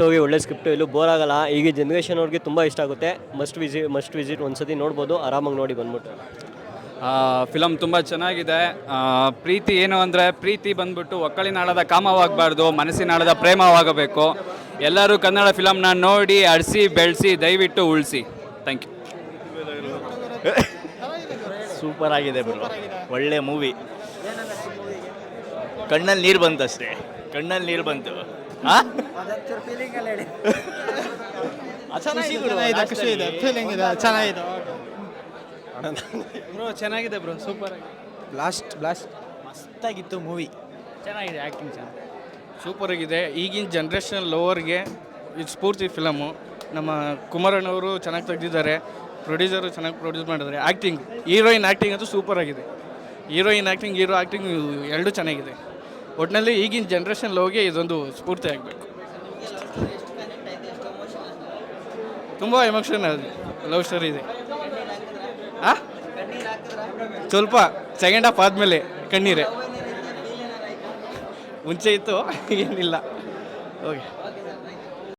Story ಒಳ್ಳೆ script ಎಲ್ಲೂ bore ಆಗಲ್ಲ. ಈಗ ಜನ್ರೇಷನ್ ಅವ್ರಿಗೆ ತುಂಬ ಇಷ್ಟ ಆಗುತ್ತೆ. ಮಸ್ಟ್ ವಿಸಿಟ್ ಮಸ್ಟ್ ವಿಸಿಟ್ ಒಂದ್ಸತಿ ನೋಡ್ಬೋದು. ಆರಾಮಾಗಿ ನೋಡಿ ಬಂದ್ಬಿಟ್ಟು ಫಿಲಮ್ ತುಂಬ ಚೆನ್ನಾಗಿದೆ. ಆ, ಪ್ರೀತಿ ಏನು ಅಂದರೆ ಪ್ರೀತಿ ಬಂದ್ಬಿಟ್ಟು ಒಕ್ಕಳಿನಾಳದ ಕಾಮವಾಗಬಾರ್ದು ಮನಸ್ಸಿನಾಳದ ಪ್ರೇಮವಾಗಬೇಕು. ಎಲ್ಲರೂ ಕನ್ನಡ ಫಿಲಮ್ನ ನೋಡಿ ಅಳಿಸಿ ಬೆಳೆಸಿ ದಯವಿಟ್ಟು ಉಳಿಸಿ. ಥ್ಯಾಂಕ್ ಯು ಸೂಪರ್ ಆಗಿದೆ ಬ್ರೋ ಒಳ್ಳೆ ಮೂವಿ ಕಣ್ಣಲ್ಲಿ ನೀರು ಬಂತು ಅಷ್ಟೇ ಕಣ್ಣಲ್ಲಿ ನೀರು ಬಂತು. ಆ? ಆ, ಚೆನ್ನಾಗಿ ಗುರು, last ಅಲ್ಲಿ. ಫೀಲಿಂಗ್ ಇದೆ ಚೆನ್ನಾಗಿದೆ. ಬ್ರೋ ಚೆನ್ನಾಗಿದೆ ಬ್ರೋ ಸೂಪರ್ ಆಗಿ. ಬ್ಲಾಸ್ಟ್ ಬ್ಲಾಸ್ಟ್ ಮಸ್ತಾಗಿತ್ತು ಮೂವಿ ಚೆನ್ನಾಗಿದೆ ಆ್ಯಕ್ಟಿಂಗ್ ಚೆನ್ನಾಗಿ ಸೂಪರ್ ಆಗಿದೆ. ಈಗಿನ ಜನ್ರೇಷನ್ ಲೋವರ್ಗೆ ಇದು ಸ್ಫೂರ್ತಿ ಫಿಲಮು ನಮ್ಮ ಕುಮಾರಣ್ಣವರು ಚೆನ್ನಾಗಿ ತೆಗೆದಿದ್ದಾರೆ. ಪ್ರೊಡ್ಯೂಸರು ಚೆನ್ನಾಗಿ ಪ್ರೊಡ್ಯೂಸ್ ಮಾಡಿದ್ದಾರೆ. ಆ್ಯಕ್ಟಿಂಗ್ ಹೀರೋಯಿನ್ ಆ್ಯಕ್ಟಿಂಗ್ ಅಂತೂ ಸೂಪರ್ ಆಗಿದೆ. ಹೀರೋಯಿನ್ ಆ್ಯಕ್ಟಿಂಗ್ ಹೀರೋ ಆ್ಯಕ್ಟಿಂಗ್ ಎರಡೂ ಚೆನ್ನಾಗಿದೆ. ಒಟ್ಟಿನಲ್ಲಿ ಈಗಿನ ಜನ್ರೇಷನ್ ಹೋಗಿ ಇದೊಂದು ಸ್ಫೂರ್ತಿ ಆಗಬೇಕು. ತುಂಬ ಎಮೋಷನಲ್ ಲವ್ ಸ್ಟೋರಿ ಇದೆ. ಸ್ವಲ್ಪ ಸೆಕೆಂಡ್ ಹಾಫ್ ಆದಮೇಲೆ ಕಣ್ಣೀರೇ. ಮುಂಚೆ ಇತ್ತು, ಏನಿಲ್ಲ. ಓಕೆ